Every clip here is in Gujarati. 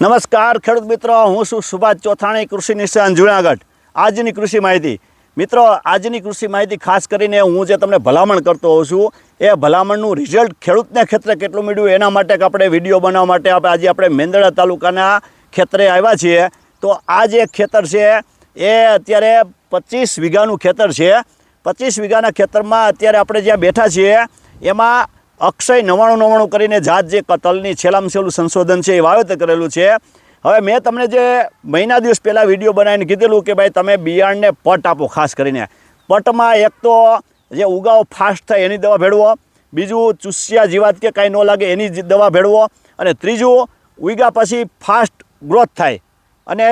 નમસ્કાર ખેડૂત મિત્રો, હું છું સુભાષ ચોથાણી કૃષિ નિષ્ણાંત જુનાગઢ. આજની કૃષિ માહિતી. મિત્રો, આજની કૃષિ માહિતી ખાસ કરીને હું જે તમને ભલામણ કરતો હોઉં છું, એ ભલામણનું રિઝલ્ટ ખેડૂતને ક્ષેત્રે કેટલું મળ્યું એના માટે આપણે વીડિયો બનાવવા માટે આપણે આજે આપણે મેંદડા તાલુકાના ખેતરે આવ્યા છીએ. તો આ જે ખેતર છે, એ અત્યારે પચીસ વીઘાનું ખેતર છે. પચીસ વીઘાના ખેતરમાં અત્યારે આપણે જ્યાં બેઠા છીએ, એમાં અક્ષય નવાણું નવાણું કરીને જાત જે કતલની છેલ્લામાં છેલ્લું સંશોધન છે એ વાવેતર કરેલું છે. હવે મેં તમને જે મહિના દિવસ પહેલાં વીડિયો બનાવીને કીધેલું કે ભાઈ તમે બિયારણને પટ આપો ખાસ કરીને. પટમાં એક તો જે ઉગાવ ફાસ્ટ થાય એની દવા ભેળવો, બીજું ચૂસ્યા જીવાત કે કાંઈ ન લાગે એની દવા ભેળવો, અને ત્રીજું ઉગ્યા પછી ફાસ્ટ ગ્રોથ થાય અને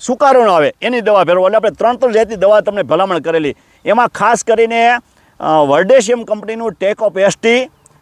સુકારો ન આવે એની દવા ભેળવો. એટલે આપણે ત્રણ ત્રણ જાતની દવા તમને ભલામણ કરેલી. એમાં ખાસ કરીને વર્ડેશિયમ કંપનીનું ટેક ઓફ એસટી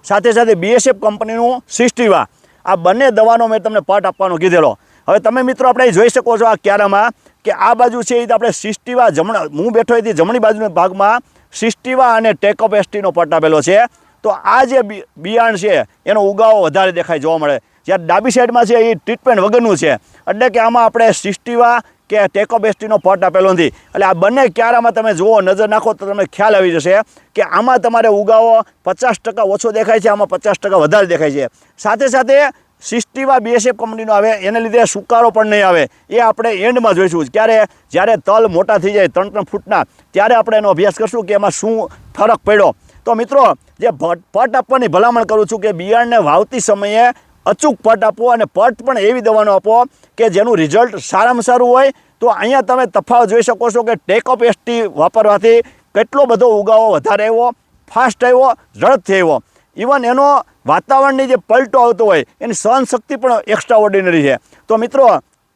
સાથે સાથે બીએસએફ કંપનીનું સિસ્ટીવા. આ બંને દવાનો મેં તમને પાઠ આપવાનો કીધેલો. હવે તમે મિત્રો આપણે જોઈ શકો છો આ ક્યારામાં કે આ બાજુ છે એ આપણે સિસ્ટીવા જમણા હું બેઠો હતી જમણી બાજુના ભાગમાં સિસ્ટીવા અને ટેકઅપ એસટીનો પટ આપેલો છે. તો આ જે બિ- બિયારણ છે, એનો ઉગાવો વધારે દેખાય જોવા મળે. જ્યારે ડાબી સાઈડમાં છે એ ટ્રીટમેન્ટ વગરનું છે. એટલે કે આમાં આપણે સિસ્ટીવા કે ટેકો બેસ્ટીનો પટ આપેલો નથી. એટલે આ બંને ક્યારામાં તમે જુઓ, નજર નાખો તો તમને ખ્યાલ આવી જશે કે આમાં તમારે ઉગાવો પચાસ ટકા ઓછો દેખાય છે, આમાં પચાસ ટકા વધારે દેખાય છે. સાથે સાથે સિસ્ટીવા બીએસએફ કંપનીનો આવે, એને લીધે સુકારો પણ નહીં આવે. એ આપણે એન્ડમાં જોઈશું. ક્યારે જ્યારે તલ મોટા થઈ જાય ત્રણ ત્રણ ફૂટના, ત્યારે આપણે એનો અભ્યાસ કરશું કે એમાં શું ફરક પડ્યો. તો મિત્રો, જે પટ આપવાની ભલામણ કરું છું કે બિયારણને વાવતી સમયે અચૂક પટ આપો અને પટ પણ એવી દવાનો આપો કે જેનું રિઝલ્ટ સારામાં સારું હોય. તો અહીંયા તમે તફાવત જોઈ શકો છો કે ટેકઅપ એસટી વાપરવાથી કેટલો બધો ઉગાવો વધારે આવ્યો ફાસ્ટ આવ્યો, ઝડપથી આવ્યો. ઇવન એનો વાતાવરણની જે પલટો આવતો હોય, એની સહનશક્તિ પણ એક્સ્ટ્રા ઓર્ડિનરી છે. તો મિત્રો,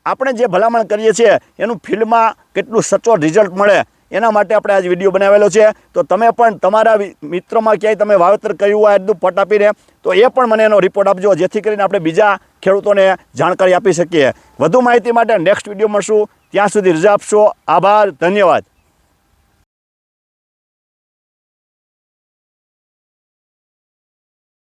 આપણે જે ભલામણ કરીએ છીએ, એનું ફિલ્ડમાં કેટલું સચોટ રિઝલ્ટ મળે એના માટે આપણે આજ વીડિયો બનાવેલો છે. તો તમે પણ તમારા મિત્રોમાં ક્યાંય તમે વાવેતર કર્યું હોય એટલું પટ આપીને, તો એ પણ મને એનો રિપોર્ટ આપજો, જેથી કરીને આપણે બીજા ખેડૂતોને જાણકારી આપી શકીએ. વધુ માહિતી માટે નેક્સ્ટ વીડિયો મળશું. ત્યાં સુધી રજા આપશો. આભાર. ધન્યવાદ.